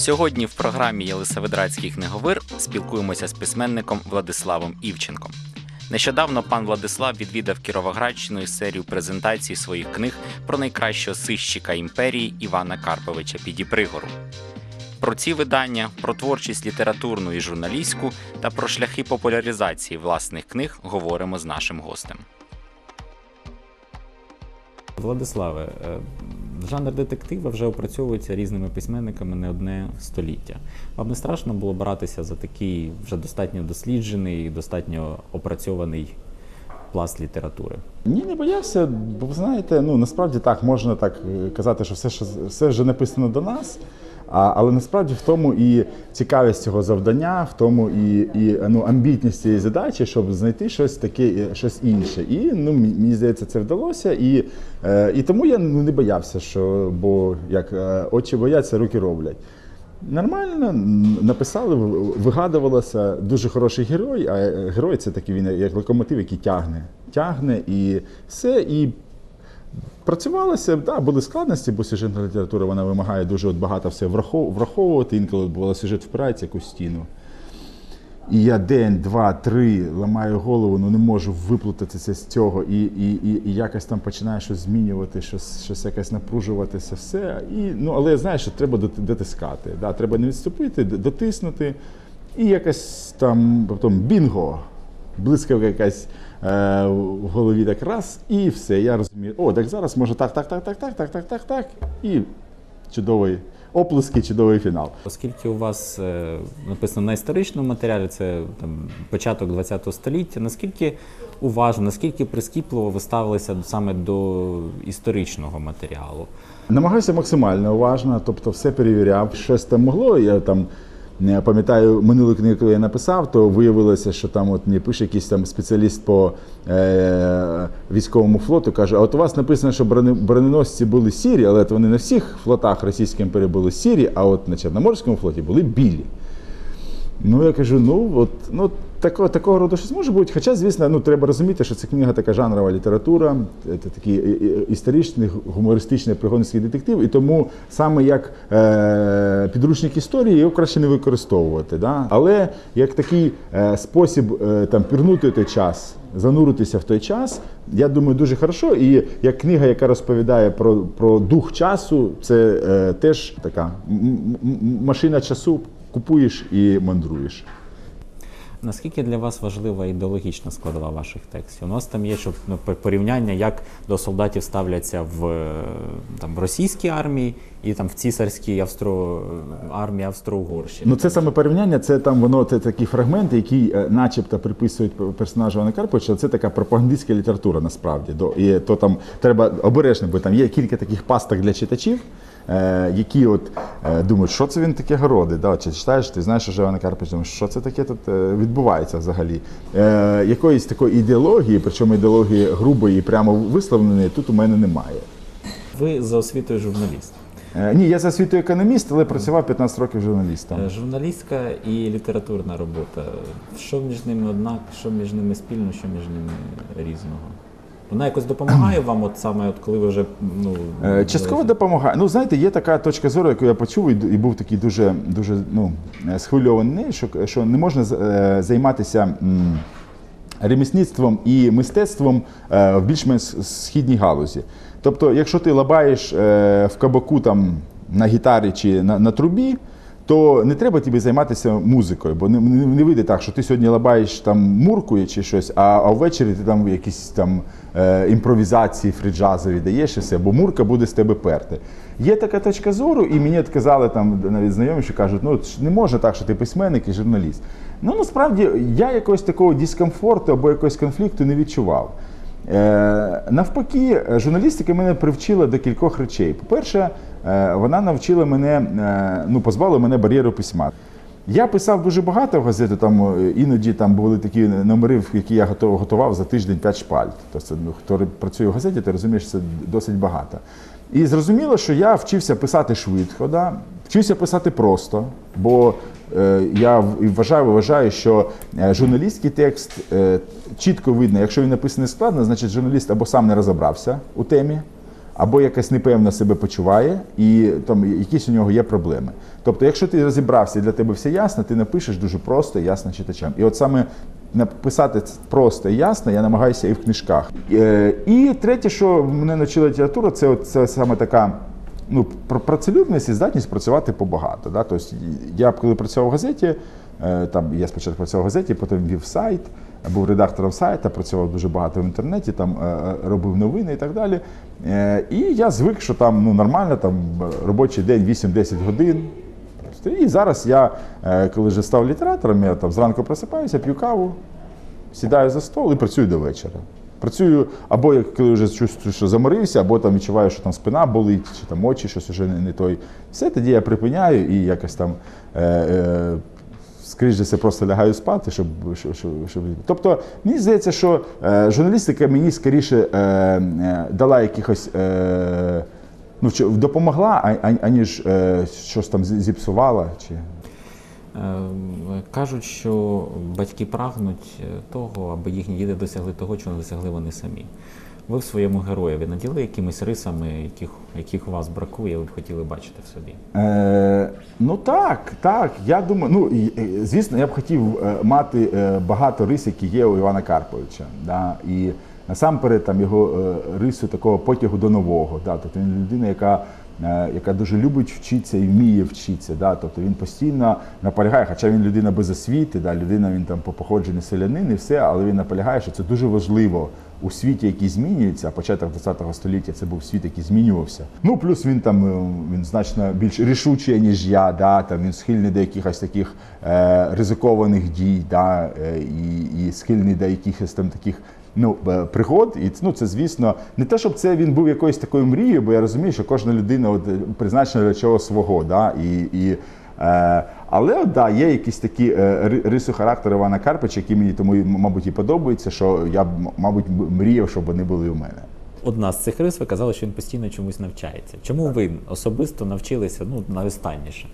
Сьогодні в програмі Єлисаветградський книговир спілкуємося з письменником Владиславом Івченком. Нещодавно пан Владислав відвідав Кіровоградщину серію презентацій своїх книг про найкращого сищика імперії Івана Карповича Підіпригору. Про ці видання, про творчість літературну і журналістську та про шляхи популяризації власних книг говоримо з нашим гостем. Владиславе, е, жанр детектива вже опрацьовується різними письменниками не одне століття. Вам не страшно було братися за такий вже достатньо досліджений достатньо опрацьований пласт літератури? Ні, не боявся, бо знаєте, ну насправді так можна так е, казати, що все, що все вже написано до нас. А, але насправді в тому і цікавість цього завдання, в тому і, і ну, амбітність цієї задачі, щоб знайти щось таке, е, щось інше. І ну, мені здається, це вдалося. І, е, і тому я ну, не боявся, що бо як е, очі бояться, руки роблять. Нормально написали, вигадувалося дуже хороший герой. А герой це такий він як локомотив, який тягне. Тягне і все. І працювалося, да, були складності, бо сюжетна література вона вимагає дуже от багато все враховувати. Інколи бувало сюжет впирається якусь стіну. І я день, два, три ламаю голову, ну не можу виплутатися з цього, і, і, і, і якось там починаю щось змінювати, щось, щось якось напружуватися, все. І, ну, але я знаю, що треба дотискати. Да, треба не відступити, дотиснути. І якось там потім бінго, блискавка якась в голові так раз, і все. Я розумію, о, так зараз може так, так, так, так, так, так, так, так, так. І чудовий оплески, чудовий фінал. Оскільки у вас е, написано на історичному матеріалі, це там початок ХХ століття, наскільки уважно, наскільки прискіпливо ви ставилися саме до історичного матеріалу? Намагаюся максимально уважно, тобто все перевіряв. Щось там могло. Я там не пам'ятаю минулу книгу, коли я написав, то виявилося, що там от мені пише якийсь там спеціаліст по е- військовому флоту, каже: а от у вас написано, що броненосці були сірі, але от вони на всіх флотах Російської імперії були сірі, а от на Чорноморському флоті були білі. Ну, я кажу, ну от ну такого, такого роду щось може бути. Хоча, звісно, ну треба розуміти, що це книга така жанрова література, це такий е, е, історичний, гумористичний пригодницький детектив, і тому саме як е, підручник історії його краще не використовувати. Да? Але як такий е, спосіб е, там пірнути той час. Зануритися в той час, я думаю, дуже хорошо. І як книга, яка розповідає про, про дух часу, це е, теж така машина часу купуєш і мандруєш. Наскільки для вас важлива ідеологічна складова ваших текстів? У нас там є щоб ну, порівняння, як до солдатів ставляться в, е, там, в російській армії і там в цісарській Австро... армії Австро-Угорщини. Ну це саме порівняння, це там воно це такий фрагмент, який е, начебто приписують персонажу Івана Карповича. Це така пропагандистська література насправді. До і то там треба обережно, бо там є кілька таких пасток для читачів. Е, Які от е, думають, що це він таке городить. Да? Чи читаєш, ти знаєш, що Івана Карпович, думаєш, що це таке тут е, відбувається взагалі. Якоїсь такої ідеології, причому ідеології грубої і прямо висловленої, тут у мене немає. Ви за освітою журналіст. Ні, я за освітою економіст, але працював 15 років журналістом. Журналістська і літературна робота. Що між ними однак, що між ними спільно, що між ними різного? Вона якось допомагає вам, от саме от коли ви вже ну Е, Частково допомагає. Ну, знаєте, є така точка зору, яку я почув, і був такий дуже, дуже ну, е, схвильований, що, що не можна е, займатися ремісництвом і мистецтвом в більш-менш східній галузі. Тобто, якщо ти лабаєш в кабаку там, на гітарі чи на, на трубі, то не треба тобі займатися музикою, бо не, не, не вийде так, що ти сьогодні лабаєш там муркою чи щось, а, а ввечері ти там якісь там е, імпровізації фріджазові даєш і все, бо мурка буде з тебе перти. Є така точка зору, і мені казали там навіть знайомі, що кажуть, ну не може так, що ти письменник і журналіст. Ну насправді я якогось такого дискомфорту або якогось конфлікту не відчував. Е, навпаки, журналістика мене привчила до кількох речей. По-перше, вона навчила мене, е, ну, позбавила мене бар'єру письма. Я писав дуже багато в газету, там е, іноді там були такі номери, які я готував за тиждень 5 шпальт. Тобто, ну, хто працює в газеті, ти розумієш, це досить багато. І зрозуміло, що я вчився писати швидко, да? вчився писати просто, бо е, я вважаю, вважаю, що е, журналістський текст е, чітко видно, якщо він написаний складно, значить журналіст або сам не розібрався у темі, або якось непевно себе почуває, і там якісь у нього є проблеми. Тобто, якщо ти розібрався і для тебе все ясно, ти напишеш дуже просто і ясно читачам. І от саме написати просто і ясно, я намагаюся і в книжках. Е, І третє, що мене навчила література, це, це саме така ну, працелюбність і здатність працювати побагато. Да? Тобто, я коли працював в газеті, е, там я спочатку працював в газеті, потім вів сайт, був редактором сайта, працював дуже багато в інтернеті, там е, е, робив новини і так далі. Е, І я звик, що там ну, нормально, там робочий день 8-10 годин. І зараз я, коли вже став літератором, я там зранку просипаюся, п'ю каву, сідаю за стол і працюю до вечора. Працюю або коли вже чувствую, що заморився, або там відчуваю, що там спина болить, чи там очі щось вже не той. Все тоді я припиняю і якось там. Е, е, Скоріше за все, просто лягаю спати, щоб, щоб, щоб. Тобто, мені здається, що е, журналістика мені скоріше е, е, дала якихось е, ну, допомогла, аніж е, щось там зіпсувала. Чи... Е, Кажуть, що батьки прагнуть е, того, аби їхні діти досягли того, чого не досягли вони самі. Ви в своєму героєві наділи якимись рисами, яких, яких у вас бракує, ви б хотіли бачити в собі? Е, ну так, так. Я думаю, ну звісно, я б хотів е, мати багато рис, які є у Івана Карповича. Да? І насамперед там його рису такого потягу до нового. Да? Тобто він людина, яка. Е, Яка дуже любить вчитися і вміє вчитися, да? тобто він постійно наполягає, хоча він людина без освіти, да? людина він там по походженню селянин і все, але він наполягає, що це дуже важливо у світі, який змінюється, початок ХХ століття це був світ, який змінювався. Ну плюс він там е, він значно більш рішучий, ніж я. Да, там він схильний до якихось таких е, ризикованих дій, да, е, і, і схильний до якихось там таких. Ну, е, пригод, і ну це звісно не те, щоб це він був якоюсь такою мрією, бо я розумію, що кожна людина от, е, призначена для чого свого. Да, і, і, е, але от, да, є якісь такі е, риси характеру Івана Карпича, які мені тому, мабуть, і подобаються, що я мабуть, мріяв, щоб вони були у мене. Одна з цих рис ви казали, що він постійно чомусь навчається. Чому ви особисто навчилися ну, найостанніше?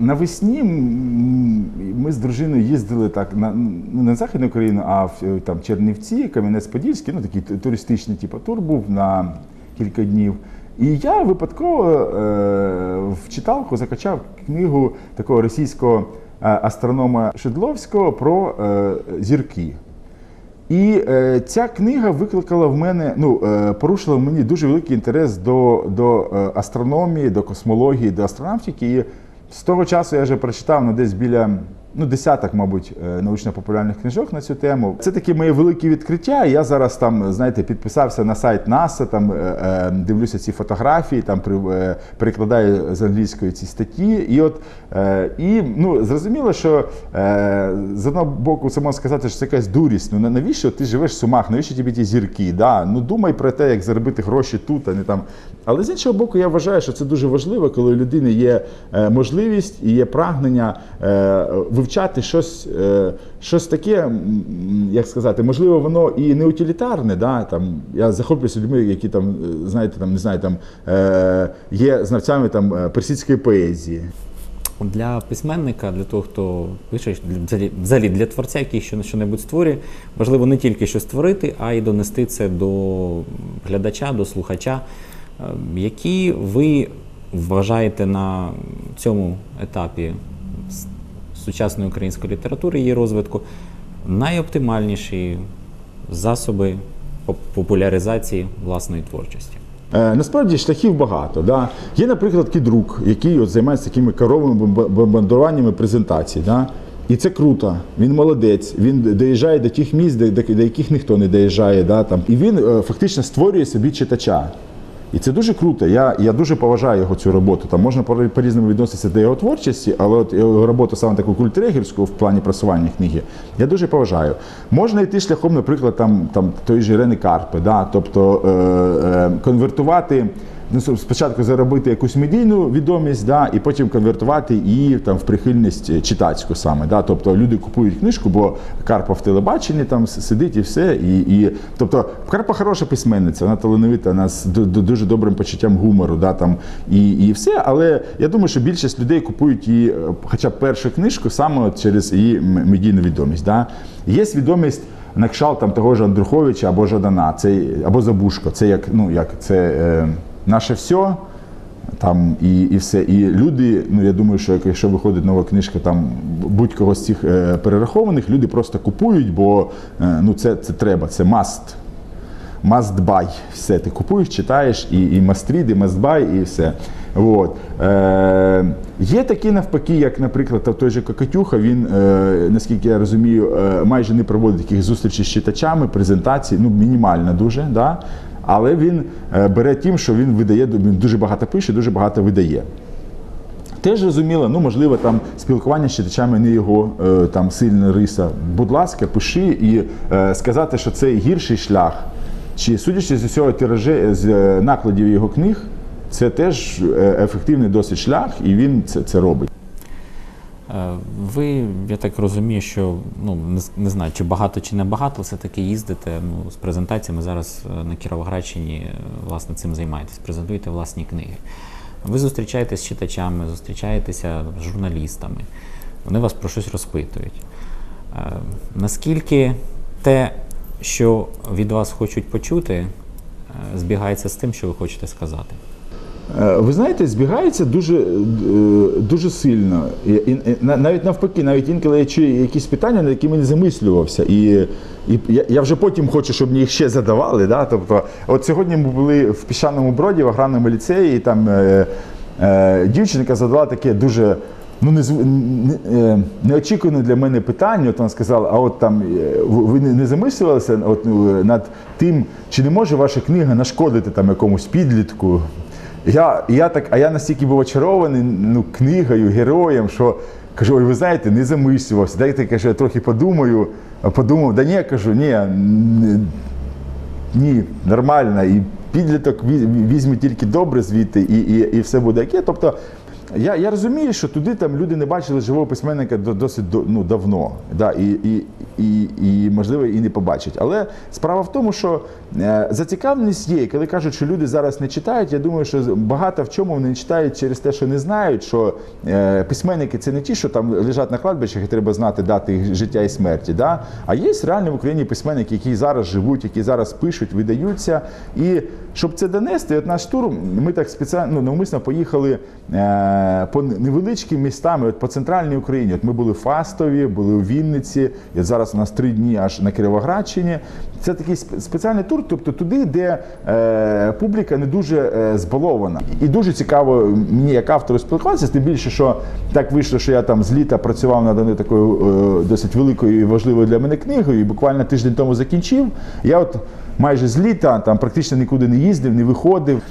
Навесні ми з дружиною їздили так на ну, не на Західну Україну, а в е, там Чернівці, Кам'янець-Подільський, ну такий туристичний типу, тур був на кілька днів. І я випадково е, в читалку закачав книгу такого російського е, астронома Шедловського про е, зірки. І е, ця книга викликала в мене, ну, е, порушила в мені дуже великий інтерес до, до е, астрономії, до космології, до астронавтики. З того часу я вже прочитав ну, десь біля ну, десяток, мабуть, е, научно-популярних книжок на цю тему. Це таке моє велике відкриття. Я зараз там, знаєте, підписався на сайт НАСА, там е, е, дивлюся ці фотографії, там перекладаю з англійської ці статті. І от і ну, зрозуміло, що з одного боку, це можна сказати, що це якась дурість. Ну навіщо ти живеш в сумах? Навіщо тобі ті зірки? Да? Ну думай про те, як заробити гроші тут, а не там. Але з іншого боку, я вважаю, що це дуже важливо, коли у людини є можливість і є прагнення вивчати щось, е, щось таке, як сказати, можливо, воно і не утилітарне. Да? Там, я захоплююся людьми, які там, е, знаєте, там, не знаю, там, е, є знавцями там, персидської поезії. Для письменника, для того, хто пише, взагалі- для творця, який що що-небудь створює, важливо не тільки що створити, а й донести це до глядача, до слухача. Які ви вважаєте на цьому етапі сучасної української літератури її розвитку найоптимальніші засоби популяризації власної творчості? Е, насправді шляхів багато. Да? Є, наприклад, кідрук, який от займається такими коровими бомба- бомбардуваннями презентацій. Да? І це круто. Він молодець. Він доїжджає до тих місць, до, до, до яких ніхто не доїжджає. Да? Там. І він е, фактично створює собі читача. І це дуже круто. Я, я дуже поважаю його цю роботу. Там можна по- по-різному відноситися до його творчості, але от його роботу саме таку культрегерську в плані просування книги, я дуже поважаю. Можна йти шляхом, наприклад, там, там тої ж Ірени Карпи, да? тобто е, е, конвертувати. Ну, спочатку заробити якусь медійну відомість, да, і потім конвертувати її там в прихильність читацьку саме. Да. Тобто люди купують книжку, бо Карпа в телебаченні там сидить і все. І, і, тобто Карпа хороша письменниця, вона талановита, вона з ду- ду- дуже добрим почуттям гумору, да, там, і, і все. Але я думаю, що більшість людей купують її, е, хоча б першу книжку саме через її медійну відомість. Да. Є відомість на кшалт там того ж Андруховича або Жадана, це або Забушко. Це як ну як це е, наше все. Там і, і все. І люди, ну я думаю, що якщо виходить нова книжка, там будь-кого з цих е, перерахованих, люди просто купують, бо е, ну це, це треба, це must. Must buy. Все, ти купуєш, читаєш, і, і must read, і must buy, і все. От. Е, є такі навпаки, як, наприклад, той же Кокатюха, він, е, наскільки я розумію, е, майже не проводить таких зустрічей з читачами, презентацій, ну, мінімально дуже. Да? Але він е, бере тим, що він видає, він дуже багато пише, дуже багато видає. Теж зрозуміло, ну можливо, там спілкування з читачами не його е, там сильна риса. Будь ласка, пиши і е, сказати, що це гірший шлях. Чи судячи з усього тиражі з накладів його книг, це теж ефективний досить шлях, і він це, це робить. Е, Ви, я так розумію, що ну не, не знаю, чи багато чи не багато, все-таки їздите ну, з презентаціями зараз е, на Кіровоградщині, е, власне, цим займаєтесь, презентуєте власні книги. Ви зустрічаєтесь з читачами, зустрічаєтеся з журналістами, вони вас про щось розпитують. Наскільки те, що від вас хочуть почути, збігається з тим, що ви хочете сказати? Е, Ви знаєте, збігається дуже, е, дуже сильно. І, на- навіть навпаки, навіть інколи я чую якісь питання, над якими не замислювався. І, і я, вже потім хочу, щоб мені їх ще задавали. Да? Тобто, от сьогодні ми були в піщаному броді, в аграрному ліцеї, і там е, е, дівчинка задала таке дуже. Ну, не, не, неочікуване для мене питання. От вона сказала, а от там е, ви не замислювалися от, ну, над тим, чи не може ваша книга нашкодити там якомусь підлітку? Я, я так, а я настільки був очарований ну, книгою, героєм, що кажу, ой, ви знаєте, не замислювався. Дайте каже, я трохи подумаю, подумав, да ні, кажу, ні, ні, нормально. І підліток віз- візьме тільки добре звідти, і, і, і все буде яке. Тобто я, я розумію, що туди там люди не бачили живого письменника досить ну, давно. Да, і, і, і, і, можливо, і не побачать. Але справа в тому, що е, зацікавленість є. І коли кажуть, що люди зараз не читають, я думаю, що багато в чому вони читають через те, що не знають, що е, письменники це не ті, що там лежать на кладбищах, і треба знати дати життя і смерті. Да? А є реально в Україні письменники, які зараз живуть, які зараз пишуть, видаються. І щоб це донести, от наш тур, ми так спеціально ну, навмисно поїхали е, по невеличким містам, от по центральній Україні. От ми були в Фастові, були у Вінниці, і зараз у нас три дні аж на Кіровоградщині. Це такий спеціальний тур, тобто туди, де е, публіка не дуже е, збалована. І дуже цікаво мені як автору спілкуватися, тим більше, що так вийшло, що я там з літа працював над одною такою е, досить великою і важливою для мене книгою, і буквально тиждень тому закінчив. Я от майже з літа там практично нікуди не їздив, не виходив.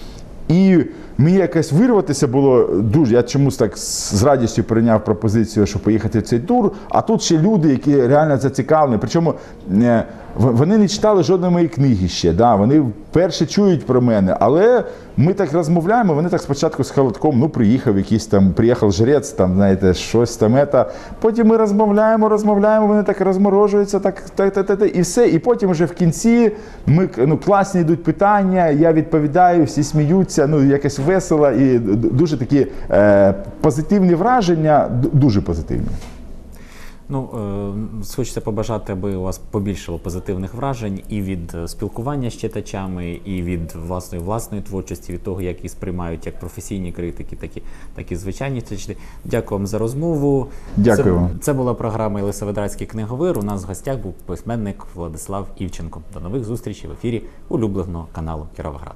І мені якось вирватися було дуже. Я чомусь так з радістю прийняв пропозицію, щоб поїхати в цей тур. А тут ще люди, які реально зацікавлені. Причому е, вони не читали жодної моєї книги ще. Да? Вони вперше чують про мене. Але ми так розмовляємо. Вони так спочатку з холодком, ну приїхав якийсь там, приїхав жрець, там, знаєте, щось там. ета. Потім ми розмовляємо, розмовляємо, вони так розморожуються, так, так, так, так, так, і все. І потім вже в кінці ми ну, класні йдуть питання, я відповідаю, всі сміються, ну якось весело і дуже такі е, позитивні враження, дуже позитивні. Ну, е, хочеться побажати, аби у вас побільшало позитивних вражень і від е, спілкування з читачами, і від власної власної творчості, від того, як її сприймають як професійні критики, так і, так і звичайні читачі. Дякую вам за розмову. Дякую Це, це була програма Єлисаветградський книговир. У нас в гостях був письменник Владислав Івченко. До нових зустрічей в ефірі улюбленого каналу Кіровоград.